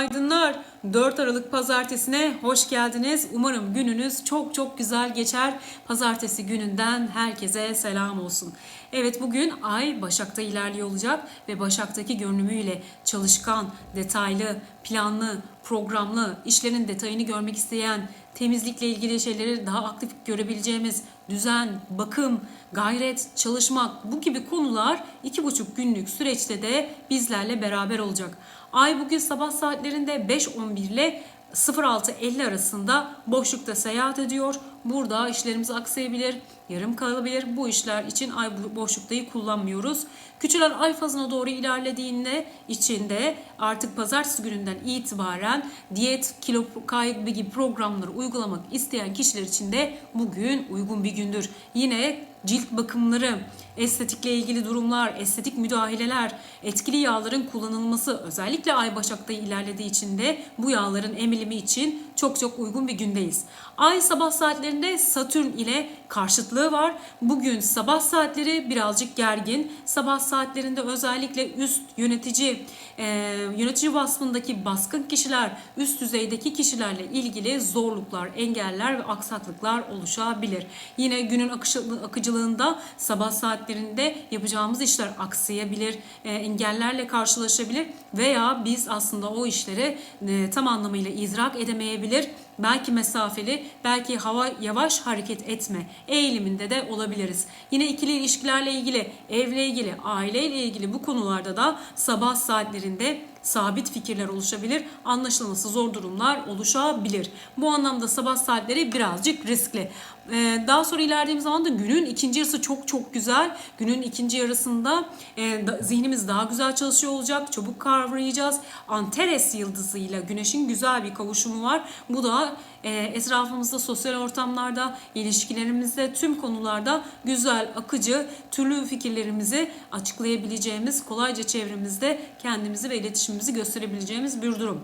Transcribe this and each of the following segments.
Aydınlar 4 Aralık pazartesine hoş geldiniz. Umarım gününüz çok çok güzel geçer. Pazartesi gününden herkese selam olsun. Evet bugün ay Başak'ta ilerliyor olacak ve Başak'taki görünümüyle çalışkan, detaylı, planlı, programlı, işlerin detayını görmek isteyen, temizlikle ilgili şeyleri daha aktif görebileceğimiz düzen, bakım, gayret, çalışmak bu gibi konular iki buçuk günlük süreçte de bizlerle beraber olacak. Ay bugün sabah saatlerinde 5.11 ile 06.50 arasında boşlukta seyahat ediyor. Burada işlerimiz aksayabilir, yarım kalabilir. Bu işler için ay boşluktayı kullanmıyoruz. Küçülen ay fazına doğru ilerlediğinde içinde artık pazartesi gününden itibaren diyet, kilo kaybı gibi programları uygulamak isteyen kişiler için de bugün uygun bir gündür. Yine cilt bakımları, estetikle ilgili durumlar, estetik müdahaleler, etkili yağların kullanılması özellikle ay başakta ilerlediği için de bu yağların emilimi için çok çok uygun bir gündeyiz. Ay sabah saatlerinde Satürn ile karşıtlığı var. Bugün sabah saatleri birazcık gergin. Sabah saatlerinde özellikle üst yönetici, e, yönetici vasfındaki baskın kişiler, üst düzeydeki kişilerle ilgili zorluklar, engeller ve aksaklıklar oluşabilir. Yine günün akışı, akıcılığında sabah saatlerinde yapacağımız işler aksayabilir, e, engellerle karşılaşabilir veya biz aslında o işleri e, tam anlamıyla idrak edemeyebilir. Belki mesafeli, belki hava yavaş hareket etme eğiliminde de olabiliriz. Yine ikili ilişkilerle ilgili, evle ilgili, aileyle ilgili bu konularda da sabah saatlerinde sabit fikirler oluşabilir, anlaşılması zor durumlar oluşabilir. Bu anlamda sabah saatleri birazcık riskli. Ee, daha sonra ilerlediğimiz zaman da günün ikinci yarısı çok çok güzel. Günün ikinci yarısında e, zihnimiz daha güzel çalışıyor olacak. Çabuk kavrayacağız. Antares yıldızıyla güneşin güzel bir kavuşumu var. Bu da e, etrafımızda, sosyal ortamlarda, ilişkilerimizde, tüm konularda güzel, akıcı, türlü fikirlerimizi açıklayabileceğimiz, kolayca çevremizde kendimizi ve iletişimimizi gösterebileceğimiz bir durum.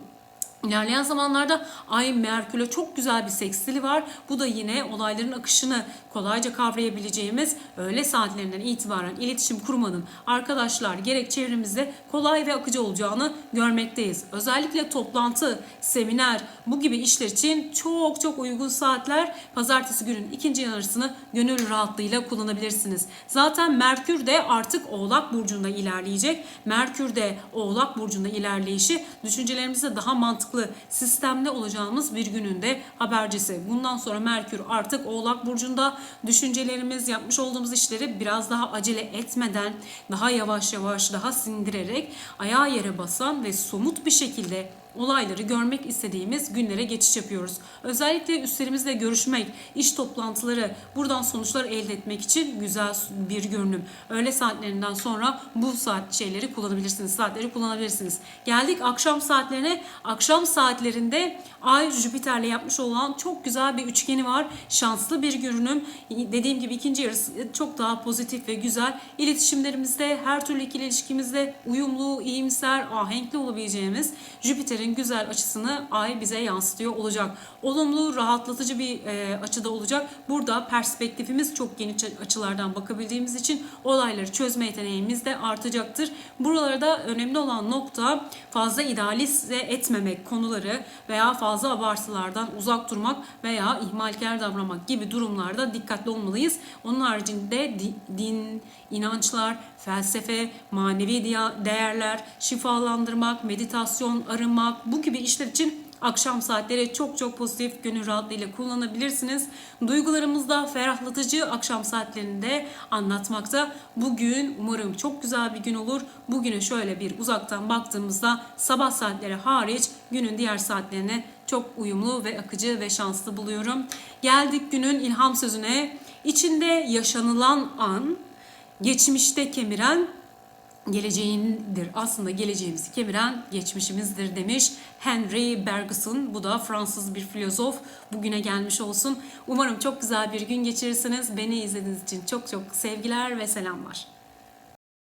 İlerleyen zamanlarda Ay Merkür'le çok güzel bir sekstili var. Bu da yine olayların akışını kolayca kavrayabileceğimiz öğle saatlerinden itibaren iletişim kurmanın arkadaşlar gerek çevremizde kolay ve akıcı olacağını görmekteyiz. Özellikle toplantı, seminer bu gibi işler için çok çok uygun saatler pazartesi günün ikinci yarısını gönül rahatlığıyla kullanabilirsiniz. Zaten Merkür de artık Oğlak Burcu'nda ilerleyecek. Merkür de Oğlak Burcu'nda ilerleyişi düşüncelerimizde daha mantıklı, sistemli olacağımız bir günün de habercisi. Bundan sonra Merkür artık Oğlak Burcu'nda düşüncelerimiz, yapmış olduğumuz işleri biraz daha acele etmeden, daha yavaş yavaş, daha sindirerek ayağa yere basan ve somut bir şekilde olayları görmek istediğimiz günlere geçiş yapıyoruz. Özellikle üstlerimizle görüşmek, iş toplantıları, buradan sonuçlar elde etmek için güzel bir görünüm. Öğle saatlerinden sonra bu saat şeyleri kullanabilirsiniz, saatleri kullanabilirsiniz. Geldik akşam saatlerine. Akşam saatlerinde Ay Jüpiter'le yapmış olan çok güzel bir üçgeni var. Şanslı bir görünüm. Dediğim gibi ikinci yarısı çok daha pozitif ve güzel. İletişimlerimizde, her türlü ikili ilişkimizde uyumlu, iyimser, ahenkli olabileceğimiz Jüpiter'in güzel açısını Ay bize yansıtıyor olacak. Olumlu, rahatlatıcı bir e, açıda olacak. Burada perspektifimiz çok geniş açılardan bakabildiğimiz için olayları çözme yeteneğimiz de artacaktır. Buralarda önemli olan nokta fazla idealize etmemek konuları veya fazla abartılardan uzak durmak veya ihmalkar davranmak gibi durumlarda dikkatli olmalıyız. Onun haricinde di- din, inançlar, felsefe, manevi değerler, şifalandırmak, meditasyon, arınmak bu gibi işler için akşam saatleri çok çok pozitif gönül rahatlığıyla kullanabilirsiniz. Duygularımızda ferahlatıcı akşam saatlerinde anlatmakta. Bugün umarım çok güzel bir gün olur. Bugüne şöyle bir uzaktan baktığımızda sabah saatleri hariç günün diğer saatlerine çok uyumlu ve akıcı ve şanslı buluyorum. Geldik günün ilham sözüne. İçinde yaşanılan an geçmişte kemiren geleceğindir. Aslında geleceğimizi kemiren geçmişimizdir demiş Henry Bergson. Bu da Fransız bir filozof. Bugüne gelmiş olsun. Umarım çok güzel bir gün geçirirsiniz. Beni izlediğiniz için çok çok sevgiler ve selamlar.